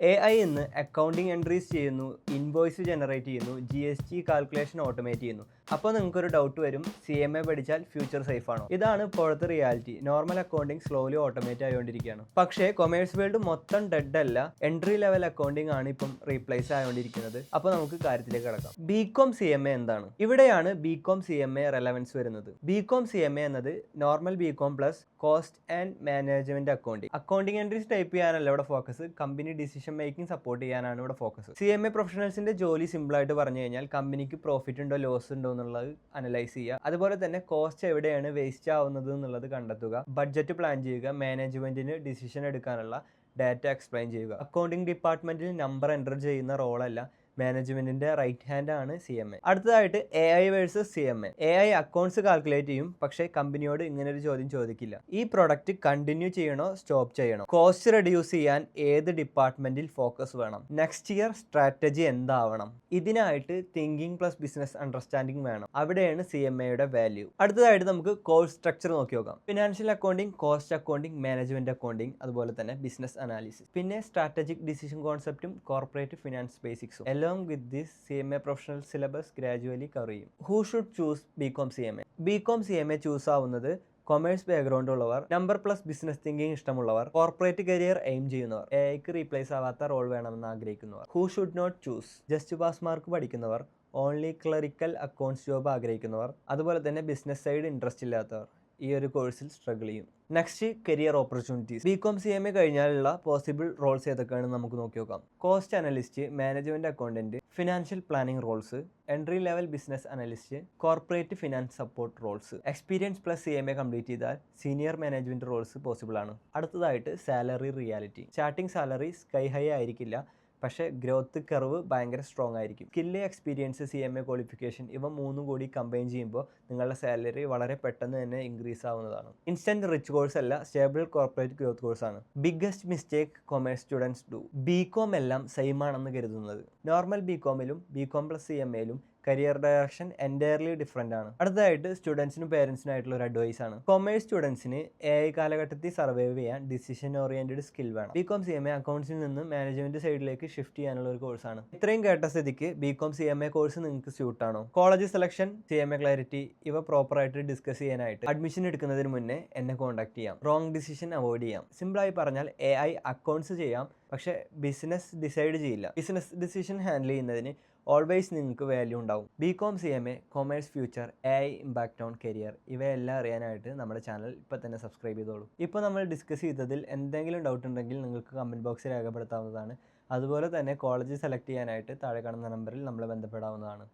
A I ഇന്ന് accounting entries ചെയ്യുന്നു invoice generate ചെയ്യുന്നു G S T calculation automate ചെയ്യുന്നു. അപ്പോൾ നിങ്ങൾക്കൊരു ഡൗട്ട് വരും. സി എം എ പഠിച്ചാൽ ഫ്യൂച്ചർ സേഫ് ആണോ? ഇതാണ് ഇപ്പോഴത്തെ reality normal accounting slowly automate ആയതുകൊണ്ടിരിക്കുകയാണ് പക്ഷേ കൊമേഴ്സ് വേൾഡ് മൊത്തം ഡെഡ് അല്ല. എൻട്രി ലെവൽ അക്കൗണ്ടിങ് ആണ് ഇപ്പം റീപ്ലേസ് ആയതുകൊണ്ടിരിക്കുന്നത് അപ്പോൾ നമുക്ക് കാര്യത്തിലേക്ക് കിടക്കാം. B Com C M A എന്താണ്? ഇവിടെയാണ് B Com C M A relevance വരുന്നത്. B Com C M A എന്നത് normal B Com plus cost and management accounting accounting entries type ചെയ്യാനല്ല ഇവിടെ focus company decision making support ചെയ്യാനാണ് ഇവിടെ focus C M A പ്രൊഫഷണൽസിന്റെ ജോലി simple ആയിട്ട് പറഞ്ഞു കഴിഞ്ഞാൽ കമ്പനിക്ക് പ്രോഫിറ്റ് ഉണ്ടോ ലോസ് ഉണ്ടോ എന്നുള്ളത് അനലൈസ് ചെയ്യുക. അതുപോലെ തന്നെ കോസ്റ്റ് എവിടെയാണ് വേസ്റ്റ് ആവുന്നത് എന്നുള്ളത് കണ്ടെത്തുക. ബഡ്ജറ്റ് പ്ലാൻ ചെയ്യുക. മാനേജ്മെന്റിന് ഡിസിഷൻ എടുക്കാനുള്ള ഡാറ്റ എക്സ്പ്ലെയിൻ ചെയ്യുക. അക്കൗണ്ടിംഗ് ഡിപ്പാർട്ട്മെന്റിൽ നമ്പർ എന്റർ ചെയ്യുന്ന റോളല്ല മാനേജ്മെന്റിന്റെ റൈറ്റ് ഹാൻഡ് ആണ് സി എം എ അടുത്തതായിട്ട് A I versus C M A A I accounts calculate ചെയ്യും പക്ഷെ കമ്പനിയോട് ഇങ്ങനെ ഒരു ചോദ്യം ചോദിക്കില്ല. ഈ പ്രൊഡക്റ്റ് കണ്ടിന്യൂ ചെയ്യണോ സ്റ്റോപ്പ് ചെയ്യണോ? കോസ്റ്റ് റെഡ്യൂസ് ചെയ്യാൻ ഏത് ഡിപ്പാർട്ട്മെന്റിൽ ഫോക്കസ് വേണം? നെക്സ്റ്റ് ഇയർ സ്ട്രാറ്റജി എന്താവണം? ഇതിനായിട്ട് തിങ്കിങ് പ്ലസ് ബിസിനസ് അണ്ടർസ്റ്റാൻഡിങ് വേണം. അവിടെയാണ് സി എം എയുടെ വാല്യൂ അടുത്തതായിട്ട് നമുക്ക് കോഴ്സ് സ്ട്രക്ചർ നോക്കി നോക്കാം. Financial accounting cost accounting management accounting അതുപോലെ തന്നെ ബിസിനസ് അനാലിസിസ് പിന്നെ സ്ട്രാറ്റജിക് ഡിസിഷൻ കോൺസെപ്റ്റും കോർപ്പറേറ്റ് ഫിനാൻസ് ബേസിക്സും along C M A professional syllabus gradually cover ചെയ്യും who should choose B Com C M A B Com C M A choose ആവുന്നത് commerce background ഉള്ളവർ number plus business thinking ഇഷ്ടമുള്ളവർ corporate career aim ചെയ്യുന്നവർ A ഐക്ക് replace ആവാത്ത role വേണമെന്ന് ആഗ്രഹിക്കുന്നവർ. Who should not choose just pass mark പഠിക്കുന്നവർ only clerical accounts job ആഗ്രഹിക്കുന്നവർ അതുപോലെ തന്നെ ബിസിനസ് സൈഡ് ഇൻട്രസ്റ്റ് ഇല്ലാത്തവർ. ഈ ഒരു കോഴ്സിൽ സ്ട്രഗിൾ ചെയ്യും. Next career opportunities B Com C M A കഴിഞ്ഞാലുള്ള possible roles ഏതൊക്കെയാണ് നമുക്ക് നോക്കി നോക്കാം. Cost analyst management accountant financial planning roles entry level business analyst corporate finance support roles experience plus C M A complete ചെയ്താൽ senior management roles possible ആണ്. അടുത്തതായിട്ട് salary reality starting salary sky high ആയിരിക്കില്ല. പക്ഷേ growth curve ഭയങ്കര strong ആയിരിക്കും. Skill experience C M A qualification ഇവ മൂന്നും കൂടി കമ്പൈൻ ചെയ്യുമ്പോൾ നിങ്ങളുടെ സാലറി വളരെ പെട്ടെന്ന് തന്നെ ഇൻക്രീസ് ആവുന്നതാണ്. ഇൻസ്റ്റന്റ് റിച്ച് കോഴ്സ് അല്ല സ്റ്റേബിൾ കോർപ്പറേറ്റ് ഗ്രോത്ത് കോഴ്സ് ആണ്. Biggest mistake commerce students do B Com എല്ലാം സെയിം ആണെന്ന് കരുതുന്നത്. Normal B കോമിലും B Com plus C M എയിലും career direction entirely different ആണ്. അടുത്തതായിട്ട് സ്റ്റുഡൻസിനും പേരൻസിനും ആയിട്ടുള്ള ഒരു അഡ്വൈസ് ആണ്. കൊമേഴ്സ് സ്റ്റുഡൻസിന് എ ഐ കാലഘട്ടത്തിൽ സർവൈവ് ചെയ്യാൻ ഡിസിഷൻ ഓറിയന്റഡ് സ്കിൽ വേണം. B Com C M A അക്കൗണ്ട്സിൽ നിന്ന് മാനേജ്മെന്റ് സൈഡിലേക്ക് ഷിഫ്റ്റ് ചെയ്യാനുള്ള ഒരു കോഴ്സാണ് ഇത്രയും കേട്ട സ്ഥിതിക്ക് B Com C M A course നിങ്ങൾക്ക് സ്യൂട്ട് ആണോ? College selection C M A clarity ഇവ പ്രോപ്പറായിട്ട് ഡിസ്കസ് ചെയ്യാനായിട്ട് അഡ്മിഷൻ എടുക്കുന്നതിന് മുന്നേ എന്നെ കോൺടാക്ട് ചെയ്യാം. റോങ് ഡിസിഷൻ അവോയ്ഡ് ചെയ്യാം. സിമ്പിളായി പറഞ്ഞാൽ എ ഐ അക്കൗണ്ട്സ് ചെയ്യാം. പക്ഷേ ബിസിനസ് ഡിസൈഡ് ചെയ്യില്ല. ബിസിനസ് ഡിസിഷൻ ഹാൻഡിൽ ചെയ്യുന്നതിന് ഓൾവേസ് നിങ്ങൾക്ക് വാല്യൂ ഉണ്ടാവും. B Com C M A commerce future A I impact on career ഇവയെല്ലാം അറിയാനായിട്ട് നമ്മുടെ ചാനൽ ഇപ്പോൾ തന്നെ സബ്സ്ക്രൈബ് ചെയ്തോളൂ. ഇപ്പോൾ നമ്മൾ ഡിസ്കസ് ചെയ്തതിൽ എന്തെങ്കിലും ഡൗട്ട് ഉണ്ടെങ്കിൽ നിങ്ങൾക്ക് കമന്റ് ബോക്സിൽ രേഖപ്പെടുത്താവുന്നതാണ്. അതുപോലെ തന്നെ കോളേജ് സെലക്ട് ചെയ്യാനായിട്ട് താഴെ കാണുന്ന നമ്പറിൽ നമ്മൾ ബന്ധപ്പെടാവുന്നതാണ്.